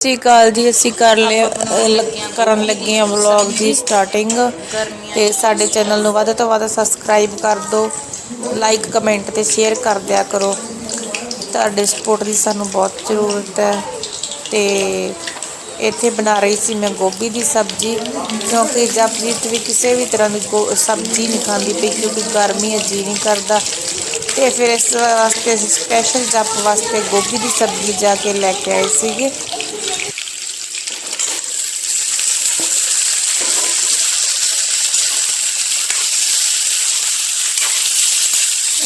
ਸਤਿ ਸ਼੍ਰੀ ਅਕਾਲ ਜੀ, ਅਸੀਂ ਕਰ ਲਿਆ ਕਰਨ ਲੱਗੇ ਹਾਂ ਵਲੌਗ ਦੀ ਸਟਾਰਟਿੰਗ ਤੇ ਸਾਡੇ ਚੈਨਲ ਨੂੰ ਵੱਧ ਤੋਂ ਵੱਧ ਸਬਸਕ੍ਰਾਈਬ ਕਰ ਦਿਓ ਲਾਈਕ ਕਮੈਂਟ ਤੇ ਸ਼ੇਅਰ ਕਰ ਦਿਆ ਕਰੋ। ਤੁਹਾਡੇ ਸਪੋਰਟ ਦੀ ਸਾਨੂੰ ਬਹੁਤ ਜ਼ਰੂਰਤ ਹੈ ਤੇ ਇੱਥੇ ਬਣਾ ਰਹੀ ਸੀ ਮੈਂ ਗੋਭੀ ਦੀ ਸਬਜ਼ੀ, ਕਿਉਂਕਿ ਜਪਜੀਤ ਵੀ ਕਿਸੇ ਵੀ ਤਰ੍ਹਾਂ ਦੀ ਗੋ- ਸਬਜ਼ੀ ਨਹੀਂ ਖਾਂਦੀ ਪਈ, ਕਿਉਂਕਿ ਗਰਮੀ ਹੈ ਜੀ ਨਹੀਂ ਕਰਦਾ। ਤੇ ਫਿਰ ਇਸ ਵਾਸਤੇ ਅਸੀਂ ਸਪੈਸ਼ਲ ਜਪ ਵਾਸਤੇ ਗੋਭੀ ਦੀ ਸਬਜ਼ੀ ਜਾ ਕੇ ਲੈ ਕੇ ਆਏ ਸੀਗੇ।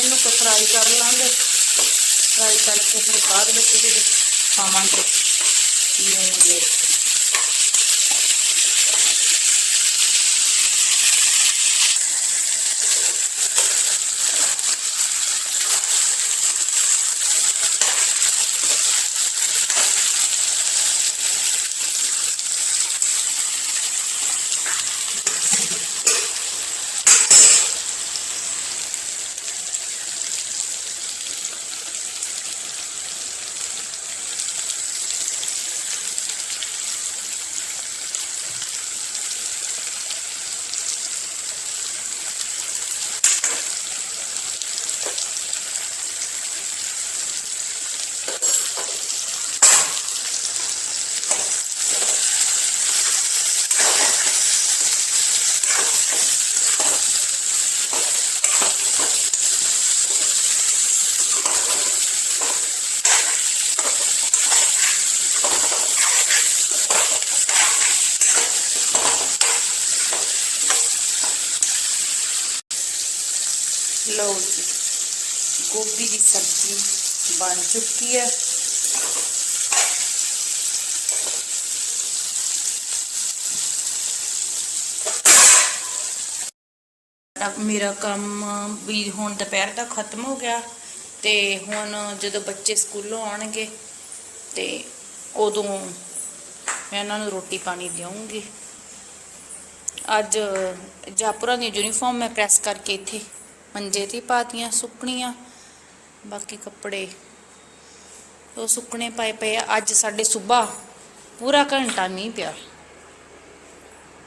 ਇਹਨੂੰ ਤਾਂ ਫਰਾਈ ਕਰ ਲਾਂਗੇ। ਫਰਾਈ ਕਰਕੇ ਫਿਰ ਬਾਅਦ ਵਿੱਚ ਇਹਦੇ ਵਿੱਚ ਪਾਵਾਂਗੇ। ਲੂਣ ਮਿਰਚ ਲਓ ਜੀ, ਗੋਭੀ ਦੀ ਸਬਜ਼ੀ ਬਣ ਚੁੱਕੀ ਹੈ। ਮੇਰਾ ਕੰਮ ਵੀ ਹੁਣ ਦੁਪਹਿਰ ਦਾ ਖਤਮ ਹੋ ਗਿਆ ਤੇ ਹੁਣ ਜਦੋਂ ਬੱਚੇ ਸਕੂਲੋਂ ਆਉਣਗੇ ਤੇ ਉਦੋਂ ਮੈਂ ਇਹਨਾਂ ਨੂੰ ਰੋਟੀ ਪਾਣੀ ਦੇਵਾਂਗੀ ਅੱਜ ਜਾਪੁਰਾ ਦੀ ਯੂਨੀਫਾਰਮ ਮੈਂ ਪ੍ਰੈਸ ਕਰਕੇ ਇੱਥੇ ਮੰਜੇ ਤੇ ਪਾਤੀਆਂ, ਸੁੱਕਣੀਆਂ। ਬਾਕੀ ਕੱਪੜੇ ਉਹ ਸੁੱਕਣੇ ਪਏ ਪਏ ਆ। ਅੱਜ ਸਾਡੇ ਸਵੇਰ ਪੂਰਾ ਘੰਟਾ ਨਹੀਂ ਪਿਆ।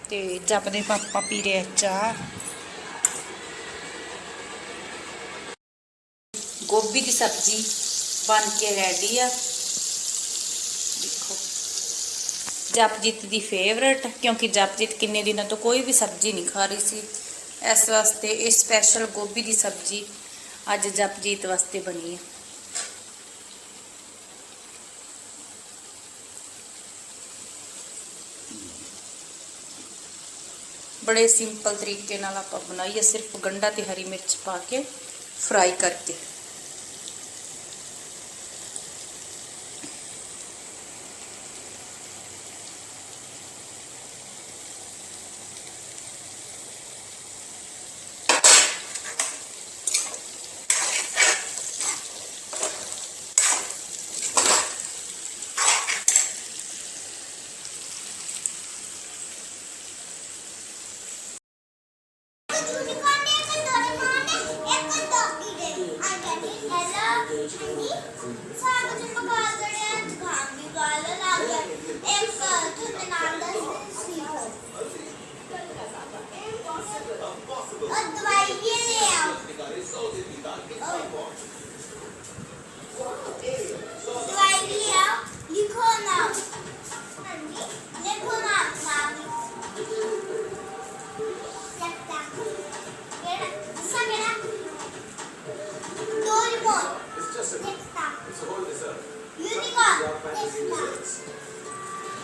ਤੇ ਜਪਦੇ ਪਾਪਾ ਪੀ ਰਿਹਾ ਚਾਹ। ਗੋਭੀ ਦੀ ਸਬਜ਼ੀ ਬਣ ਕੇ ਰੈਡੀ ਆ। ਦੇਖੋ। ਜਪਜੀਤ ਦੀ ਫੇਵਰਟ ਕਿਉਂਕਿ ਜਪਜੀਤ ਕਿੰਨੇ ਦਿਨਾਂ ਤੋਂ ਕੋਈ ਵੀ ਸਬਜ਼ੀ ਨਹੀਂ ਖਾ ਰਹੀ ਸੀ। ਇਸ ਵਾਸਤੇ ਇਹ ਸਪੈਸ਼ਲ ਗੋਭੀ ਦੀ ਸਬਜ਼ੀ ਅੱਜ ਜਪਜੀਤ ਵਾਸਤੇ ਬਣੀ ਹੈ। ਬੜੇ ਸਿੰਪਲ ਤਰੀਕੇ ਨਾਲ ਆਪਾਂ ਬਣਾਈਏ ਸਿਰਫ ਗੰਡਾ ਤੇ ਹਰੀ ਮਿਰਚ ਪਾ ਕੇ ਫਰਾਈ ਕਰਕੇ।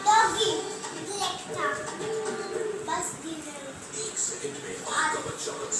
Doggy. Bas gidelim. İlk senin mi? Arka bacağın